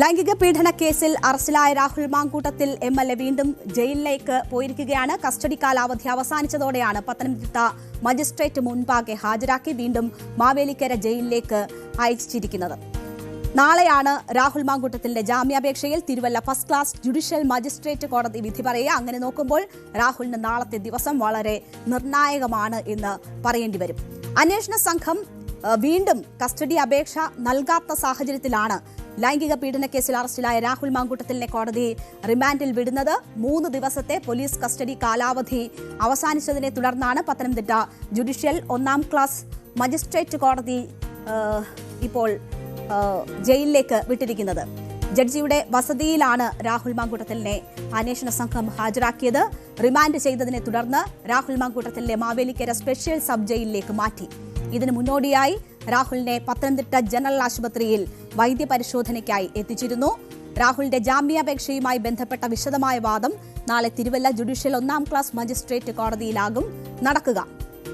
ലൈംഗിക പീഡന കേസിൽ അറസ്റ്റിലായ Rahul Mankoottathil M L A വീണ്ടും ജയിലിലേക്ക് പോയിരിക്കുകയാണ്. കസ്റ്റഡി കാലാവധി അവസാനിച്ചതോടെയാണ് പത്തനംതിട്ട മജിസ്ട്രേറ്റ് മുൻപാകെ ഹാജരാക്കി വീണ്ടും മാവേലിക്കര ജയിലിലേക്ക് അയച്ചിരിക്കുന്നത്. നാളെയാണ് രാഹുൽ മാങ്കൂട്ടത്തിന്റെ ജാമ്യാപേക്ഷയിൽ Thiruvalla first class judicial magistrate കോടതി വിധി പറയുക. അങ്ങനെ നോക്കുമ്പോൾ രാഹുലിന് നാളത്തെ ദിവസം വളരെ നിർണായകമാണ് എന്ന് പറയേണ്ടി വരും. അന്വേഷണ സംഘം വീണ്ടും കസ്റ്റഡി അപേക്ഷ നൽകാത്ത സാഹചര്യത്തിലാണ് ലൈംഗിക പീഡന കേസിൽ അറസ്റ്റിലായ രാഹുൽ മാങ്കൂട്ടത്തിലിനെ കോടതി റിമാൻഡിൽ വിടുന്നത് മൂന്ന് ദിവസത്തെ പോലീസ് കസ്റ്റഡി കാലാവധി അവസാനിച്ചതിനെ തുടർന്നാണ് പത്തനംതിട്ട ജുഡീഷ്യൽ ഒന്നാം ക്ലാസ് മജിസ്ട്രേറ്റ് കോടതി ഇപ്പോൾ ജയിലിലേക്ക് വിട്ടിരിക്കുന്നത്. ജഡ്ജിയുടെ വസതിയിലാണ് രാഹുൽ മാങ്കൂട്ടത്തിലിനെ അന്വേഷണ സംഘം ഹാജരാക്കിയത്. റിമാൻഡ് ചെയ്തതിനെ തുടർന്ന് രാഹുൽ മാങ്കൂട്ടത്തിലിനെ മാവേലിക്കര സ്പെഷ്യൽ സബ് ജയിലിലേക്ക് മാറ്റി. ഇതിനു മുന്നോടിയായി രാഹുലിനെ പത്തനംതിട്ട ജനറൽ ആശുപത്രിയിൽ വൈദ്യപരിശോധനയ്ക്കായി എത്തിച്ചിരുന്നു. രാഹുലിന്റെ ജാമ്യാപേക്ഷയുമായി ബന്ധപ്പെട്ട വിശദമായ വാദം നാളെ തിരുവല്ല ജുഡീഷ്യൽ ഒന്നാം ക്ലാസ് മജിസ്ട്രേറ്റ് കോടതിയിലാകും. നടക്കുക.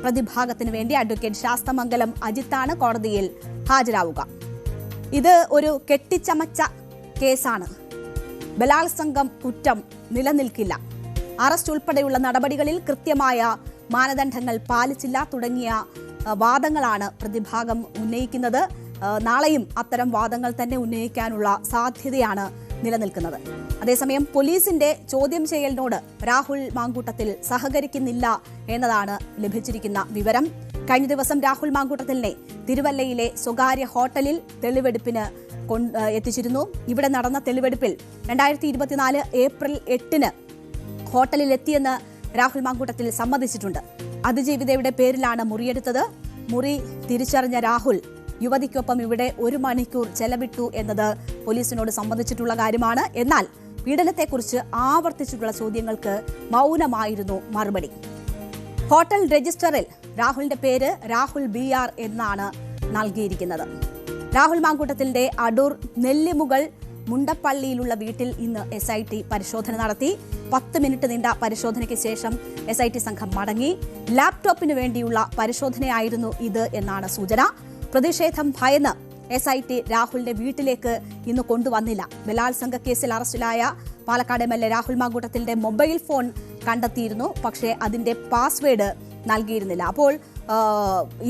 പ്രതിഭാഗത്തിന് വേണ്ടി അഡ്വക്കേറ്റ് ശാസ്തമംഗലം അജിത്താണ് കോടതിയിൽ ഹാജരാവുക. ഇത് ഒരു കെട്ടിച്ചമച്ച കേസാണ്. ബലാത്സംഗം കുറ്റം നിലനിൽക്കില്ല. അറസ്റ്റ് ഉൾപ്പെടെയുള്ള നടപടികളിൽ കൃത്യമായ മാനദണ്ഡങ്ങൾ പാലിച്ചില്ല തുടങ്ങിയ വാദങ്ങളാണ് പ്രതിഭാഗം ഉന്നയിക്കുന്നത്. നാളെയും അത്തരം വാദങ്ങൾ തന്നെ ഉന്നയിക്കാനുള്ള സാധ്യതയാണ് നിലനിൽക്കുന്നത്. അതേസമയം പോലീസിന്റെ ചോദ്യം ചെയ്യലിനോട് രാഹുൽ മാങ്കൂട്ടത്തിൽ സഹകരിക്കുന്നില്ല എന്നതാണ് ലഭിച്ചിരിക്കുന്ന വിവരം. കഴിഞ്ഞ ദിവസം രാഹുൽ മാങ്കൂട്ടത്തിലിനെ തിരുവല്ലയിലെ സ്വകാര്യ ഹോട്ടലിൽ തെളിവെടുപ്പിന് എത്തിച്ചിരുന്നു. ഇവിടെ നടന്ന തെളിവെടുപ്പിൽ രണ്ടായിരത്തി ഇരുപത്തിനാല് ഏപ്രിൽ എട്ടിന് ഹോട്ടലിൽ എത്തിയെന്ന് രാഹുൽ മാങ്കൂട്ടത്തിൽ സമ്മതിച്ചിട്ടുണ്ട്. അതിജീവിതയുടെ പേരിലാണ് മുറിയെടുത്തത്. മുറി തിരിച്ചറിഞ്ഞ രാഹുൽ യുവതിക്കൊപ്പം ഇവിടെ ഒരു മണിക്കൂർ ചെലവിട്ടു എന്നത് പോലീസിനോട് സംബന്ധിച്ചിട്ടുള്ള കാര്യമാണ്. എന്നാൽ പീഡനത്തെക്കുറിച്ച് ആവർത്തിച്ചിട്ടുള്ള ചോദ്യങ്ങൾക്ക് മൗനമായിരുന്നു മറുപടി. ഹോട്ടൽ രജിസ്റ്ററിൽ രാഹുലിന്റെ പേര് രാഹുൽ ബി ആർ എന്നാണ് നൽകിയിരിക്കുന്നത്. രാഹുൽ മാങ്കൂട്ടത്തിന്റെ അടൂർ നെല്ലിമുകൾ മുണ്ടപ്പള്ളിയിലുള്ള വീട്ടിൽ ഇന്ന് എസ് ഐ ടി പരിശോധന നടത്തി. പത്ത് മിനിറ്റ് നീണ്ട പരിശോധനയ്ക്ക് ശേഷം എസ് ഐ ടി സംഘം മടങ്ങി. ലാപ്ടോപ്പിന് വേണ്ടിയുള്ള പരിശോധനയായിരുന്നു ഇത് എന്നാണ് സൂചന. പ്രതിഷേധം ഭയന്ന് എസ് ഐ ടി രാഹുലിന്റെ വീട്ടിലേക്ക് ഇന്ന് കൊണ്ടുവന്നില്ല. ബലാത്സംഗ കേസിൽ അറസ്റ്റിലായ Palakkad M L A Rahul മാങ്കൂട്ടത്തിന്റെ mobile phone കണ്ടെത്തിയിരുന്നു. പക്ഷേ അതിന്റെ പാസ്വേഡ് നൽകിയിരുന്നില്ല. അപ്പോൾ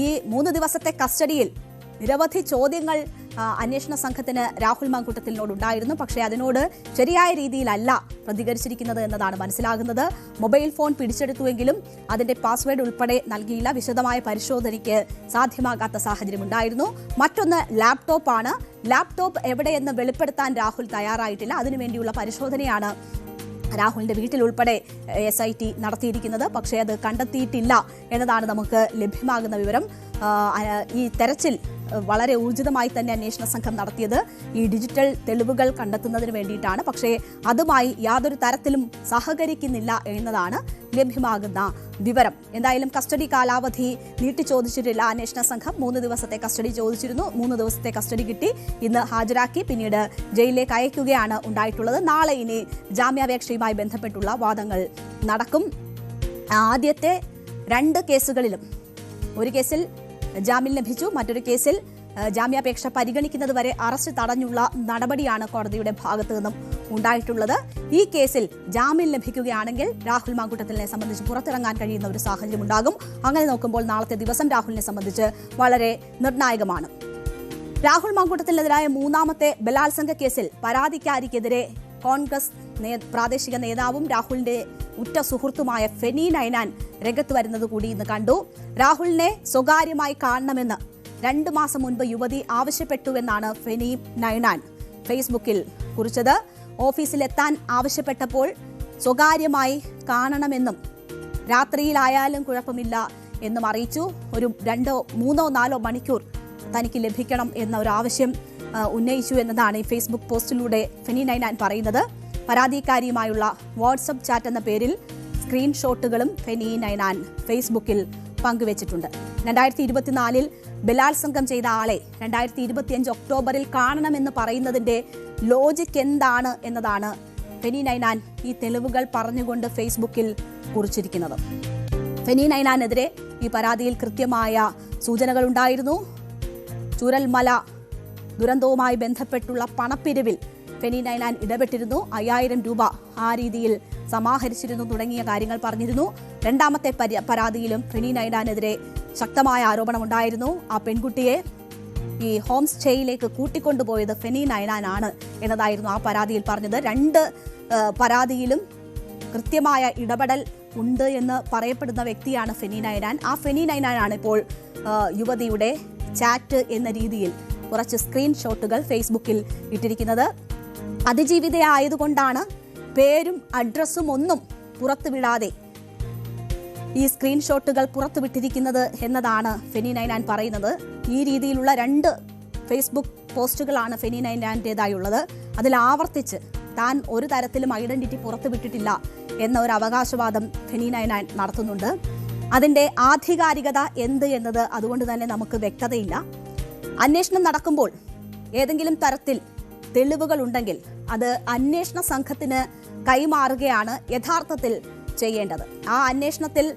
ഈ മൂന്ന് ദിവസത്തെ കസ്റ്റഡിയിൽ നിരവധി ചോദ്യങ്ങൾ അന്വേഷണ സംഘത്തിന് രാഹുൽ മാങ്കൂട്ടത്തിനോടുണ്ടായിരുന്നു പക്ഷേ അതിനോട് ശരിയായ രീതിയിലല്ല പ്രതികരിച്ചിരിക്കുന്നത് എന്നതാണ് മനസ്സിലാകുന്നത്. മൊബൈൽ ഫോൺ പിടിച്ചെടുത്തുവെങ്കിലും അതിന്റെ പാസ്വേഡ് ഉൾപ്പെടെ നൽകിയില്ല. വിശദമായ പരിശോധനയ്ക്ക് സാധ്യമാകാത്ത സാഹചര്യം ഉണ്ടായിരുന്നു മറ്റൊന്ന് ലാപ്ടോപ്പാണ്. ലാപ്ടോപ്പ് എവിടെയെന്ന് വെളിപ്പെടുത്താൻ രാഹുൽ തയ്യാറായിട്ടില്ല. അതിനുവേണ്ടിയുള്ള പരിശോധനയാണ് രാഹുലിന്റെ വീട്ടിൽ ഉൾപ്പെടെ എസ് ഐ ടി നടത്തിയിരിക്കുന്നത്. പക്ഷേ അത് കണ്ടെത്തിയിട്ടില്ല എന്നതാണ് നമുക്ക് ലഭ്യമാകുന്ന വിവരം. ഈ തെരച്ചിൽ വളരെ ഊർജിതമായി തന്നെ അന്വേഷണ സംഘം നടത്തിയത്. ഈ ഡിജിറ്റൽ തെളിവുകൾ കണ്ടെത്തുന്നതിന് വേണ്ടിയിട്ടാണ്. പക്ഷേ അതുമായി യാതൊരു തരത്തിലും സഹകരിക്കുന്നില്ല എന്നതാണ് ലഭ്യമാകുന്ന വിവരം. എന്തായാലും കസ്റ്റഡി കാലാവധി നീട്ടി ചോദിച്ചിട്ടില്ല അന്വേഷണ സംഘം. മൂന്ന് ദിവസത്തെ കസ്റ്റഡി ചോദിച്ചിരുന്നു. മൂന്ന് ദിവസത്തെ കസ്റ്റഡി കിട്ടി. ഇന്ന് ഹാജരാക്കി പിന്നീട് ജയിലിലേക്ക് അയക്കുകയാണ് ഉണ്ടായിട്ടുള്ളത്. നാളെ ഇനി ജാമ്യാപേക്ഷയുമായി ബന്ധപ്പെട്ടുള്ള വാദങ്ങൾ നടക്കും. ആദ്യത്തെ രണ്ട് കേസുകളിലും ഒരു കേസിൽ ജാമ്യം ലഭിച്ചു. മറ്റൊരു കേസിൽ ജാമ്യാപേക്ഷ പരിഗണിക്കുന്നതുവരെ അറസ്റ്റ് തടഞ്ഞുള്ള നടപടിയാണ് കോടതിയുടെ ഭാഗത്തു നിന്നും ഉണ്ടായിട്ടുള്ളത്. ഈ കേസിൽ ജാമ്യം ലഭിക്കുകയാണെങ്കിൽ രാഹുൽ മാങ്കൂട്ടത്തിനെ സംബന്ധിച്ച് പുറത്തിറങ്ങാൻ കഴിയുന്ന ഒരു സാഹചര്യം ഉണ്ടാകും. അങ്ങനെ നോക്കുമ്പോൾ നാളത്തെ ദിവസം രാഹുലിനെ സംബന്ധിച്ച് വളരെ നിർണായകമാണ്. രാഹുൽ മാങ്കൂട്ടത്തിനെതിരായ മൂന്നാമത്തെ ബലാത്സംഗ കേസിൽ പരാതിക്കാരിക്കെതിരെ കോൺഗ്രസ് പ്രാദേശിക നേതാവും രാഹുലിന്റെ ഉറ്റ സുഹൃത്തുമായ ഫെനി നൈനാൻ രംഗത്ത് വരുന്നത് കൂടി ഇന്ന് കണ്ടു. രാഹുലിനെ സ്വകാര്യമായി കാണണമെന്ന് രണ്ടു മാസം മുൻപ് യുവതി ആവശ്യപ്പെട്ടുവെന്നാണ് ഫെനി നൈനാൻ ഫേസ്ബുക്കിൽ കുറിച്ചത്. ഓഫീസിലെത്താൻ ആവശ്യപ്പെട്ടപ്പോൾ സ്വകാര്യമായി കാണണമെന്നും രാത്രിയിലായാലും കുഴപ്പമില്ല എന്നും അറിയിച്ചു. ഒരു രണ്ടോ മൂന്നോ നാലോ മണിക്കൂർ തനിക്ക് ലഭിക്കണം എന്ന ഒരു ആവശ്യം ഉന്നയിച്ചു എന്നതാണ് ഈ ഫേസ്ബുക്ക് പോസ്റ്റിലൂടെ ഫെനി നൈനാൻ പറയുന്നത്. പരാതിക്കാരിയുമായുള്ള വാട്സപ്പ് ചാറ്റ് എന്ന പേരിൽ സ്ക്രീൻഷോട്ടുകളും ഫെനി നൈനാൻ ഫേസ്ബുക്കിൽ പങ്കുവച്ചിട്ടുണ്ട്. രണ്ടായിരത്തി ഇരുപത്തിനാലിൽ ബലാത്സംഗം ചെയ്ത ആളെ രണ്ടായിരത്തി ഇരുപത്തിയഞ്ച് ഒക്ടോബറിൽ കാണണമെന്ന് പറയുന്നതിന്റെ ലോജിക് എന്താണ് എന്നതാണ് ഫെനി നൈനാൻ ഈ തെളിവുകൾ പറഞ്ഞുകൊണ്ട് ഫേസ്ബുക്കിൽ കുറിച്ചിരിക്കുന്നത്. ഫെനി നൈനാനെതിരെ ഈ പരാതിയിൽ കൃത്യമായ സൂചനകൾ ഉണ്ടായിരുന്നു. ചുരൽമല ദുരന്തവുമായി ബന്ധപ്പെട്ടുള്ള പണപ്പിരിവിൽ ഫെനി നൈലാൻ ഇടപെട്ടിരുന്നു. അയ്യായിരം രൂപ ആ രീതിയിൽ സമാഹരിച്ചിരുന്നു തുടങ്ങിയ കാര്യങ്ങൾ പറഞ്ഞിരുന്നു. രണ്ടാമത്തെ പരാതിയിലും ഫെനി നൈലാനെതിരെ ശക്തമായ ആരോപണം ഉണ്ടായിരുന്നു. ആ പെൺകുട്ടിയെ ഈ ഹോം സ്റ്റേയിലേക്ക് കൂട്ടിക്കൊണ്ടുപോയത് ഫെനി നൈനാനാണ് എന്നതായിരുന്നു ആ പരാതിയിൽ പറഞ്ഞത്. രണ്ട് പരാതിയിലും കൃത്യമായ ഇടപെടൽ ഉണ്ട് എന്ന് പറയപ്പെടുന്ന വ്യക്തിയാണ് ഫെനി നൈനാൻ ആ ഫെനി നൈനാനാണ് ഇപ്പോൾ യുവതിയുടെ ചാറ്റ് എന്ന രീതിയിൽ കുറച്ച് സ്ക്രീൻഷോട്ടുകൾ ഫേസ്ബുക്കിൽ ഇട്ടിരിക്കുന്നത്. അതിജീവിതയായതുകൊണ്ടാണ് പേരും അഡ്രസ്സും ഒന്നും പുറത്തുവിടാതെ ഈ സ്ക്രീൻഷോട്ടുകൾ പുറത്തുവിട്ടിരിക്കുന്നത് എന്നതാണ് ഫെനി നൈനാൻ പറയുന്നത്. ഈ രീതിയിലുള്ള രണ്ട് ഫേസ്ബുക്ക് പോസ്റ്റുകളാണ് ഫെനി നൈനാന്റേതായുള്ളത് അതിൽ ആവർത്തിച്ച് താൻ ഒരു തരത്തിലും ഐഡന്റിറ്റി പുറത്തുവിട്ടിട്ടില്ല എന്ന ഒരു അവകാശവാദം ഫെനി നൈനാൻ നടത്തുന്നുണ്ട്. അതിന്റെ ആധികാരികത എന്ത് എന്നത് അതുകൊണ്ട് തന്നെ നമുക്ക് വ്യക്തതയില്ല. അന്വേഷണം നടക്കുമ്പോൾ ഏതെങ്കിലും തരത്തിൽ തെളിവുകൾ ഉണ്ടെങ്കിൽ അത് അന്വേഷണ സംഘത്തിന് കൈമാറുകയാണ് യഥാർത്ഥത്തിൽ ചെയ്യേണ്ടത്. ആ അന്വേഷണത്തിൽ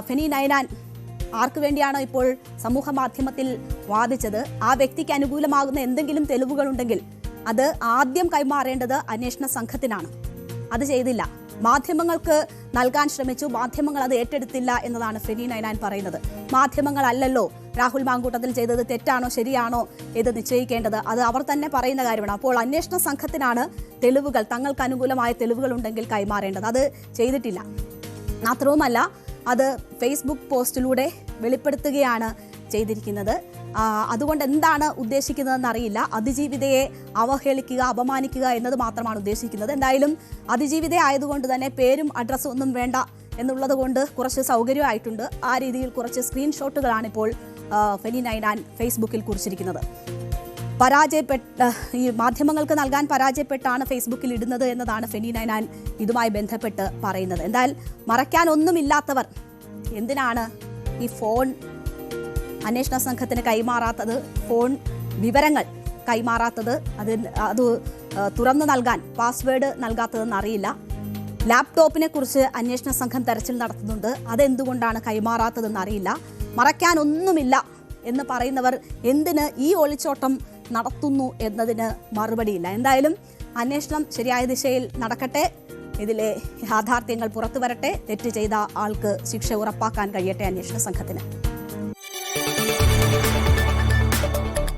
ഫെനി നൈനാൻ ആർക്കു വേണ്ടിയാണോ ഇപ്പോൾ സമൂഹ മാധ്യമത്തിൽ വാദിച്ചത്? ആ വ്യക്തിക്ക് അനുകൂലമാകുന്ന എന്തെങ്കിലും തെളിവുകൾ ഉണ്ടെങ്കിൽ അത് ആദ്യം കൈമാറേണ്ടത് അന്വേഷണ സംഘത്തിനാണ്. അത് ചെയ്തില്ല. മാധ്യമങ്ങൾക്ക് നൽകാൻ ശ്രമിച്ചു. മാധ്യമങ്ങൾ അത് ഏറ്റെടുത്തില്ല എന്നതാണ് ഫെനി നൈനാൻ പറയുന്നത്. മാധ്യമങ്ങളല്ലല്ലോ രാഹുൽ മാങ്കൂട്ടത്തിൽ ചെയ്തത് തെറ്റാണോ ശരിയാണോ ഇത് നിശ്ചയിക്കേണ്ടത്. അത് അവർ തന്നെ പറയുന്ന കാര്യമാണ്. അപ്പോൾ അന്വേഷണ സംഘത്തിനാണ് തെളിവുകൾ തങ്ങൾക്ക് അനുകൂലമായ തെളിവുകൾ ഉണ്ടെങ്കിൽ കൈമാറേണ്ടത്. അത് ചെയ്തിട്ടില്ല. മാത്രവുമല്ല അത് ഫേസ്ബുക്ക് പോസ്റ്റിലൂടെ വെളിപ്പെടുത്തുകയാണ് ചെയ്തിരിക്കുന്നത്. അതുകൊണ്ട് എന്താണ് ഉദ്ദേശിക്കുന്നതെന്ന് അറിയില്ല അതിജീവിതയെ അവഹേളിക്കുക അപമാനിക്കുക എന്നത് മാത്രമാണ് ഉദ്ദേശിക്കുന്നത്. എന്തായാലും അതിജീവിത ആയതുകൊണ്ട് തന്നെ പേരും അഡ്രസ്സും ഒന്നും വേണ്ട എന്നുള്ളത് കൊണ്ട് കുറച്ച് സൗകര്യമായിട്ടുണ്ട്. ആ രീതിയിൽ കുറച്ച് സ്ക്രീൻഷോട്ടുകളാണ് ഇപ്പോൾ ഫെനി നൈനാൻ ഫേസ്ബുക്കിൽ കുറിച്ചിരിക്കുന്നത്. പരാജയപ്പെട്ട ഈ മാധ്യമങ്ങൾക്ക് നൽകാൻ പരാജയപ്പെട്ടാണ് ഫേസ്ബുക്കിൽ ഇടുന്നത് എന്നതാണ് ഫെനി നൈനാൻ ഇതുമായി ബന്ധപ്പെട്ട് പറയുന്നത്. എന്തായാലും മറയ്ക്കാൻ ഒന്നുമില്ലാത്തവർ എന്തിനാണ് ഈ ഫോൺ അന്വേഷണ സംഘത്തിന് കൈമാറാത്തത് ഫോൺ വിവരങ്ങൾ കൈമാറാത്തത് അത് അത് തുറന്നു നൽകാൻ പാസ്വേഡ് നൽകാത്തതെന്ന് അറിയില്ല. ലാപ്ടോപ്പിനെ കുറിച്ച് അന്വേഷണ സംഘം തെരച്ചിൽ നടത്തുന്നുണ്ട്. അതെന്തുകൊണ്ടാണ് കൈമാറാത്തതെന്ന് അറിയില്ല. മറയ്ക്കാനൊന്നുമില്ല എന്ന് പറയുന്നവർ എന്തിന് ഈ ഒളിച്ചോട്ടം നടത്തുന്നു എന്നതിന് മറുപടിയില്ല. എന്തായാലും അന്വേഷണം ശരിയായ ദിശയിൽ നടക്കട്ടെ. ഇതിലെ യാഥാർത്ഥ്യങ്ങൾ പുറത്തു വരട്ടെ തെറ്റ് ചെയ്ത ആൾക്ക് ശിക്ഷ ഉറപ്പാക്കാൻ കഴിയട്ടെ അന്വേഷണ സംഘത്തിന്.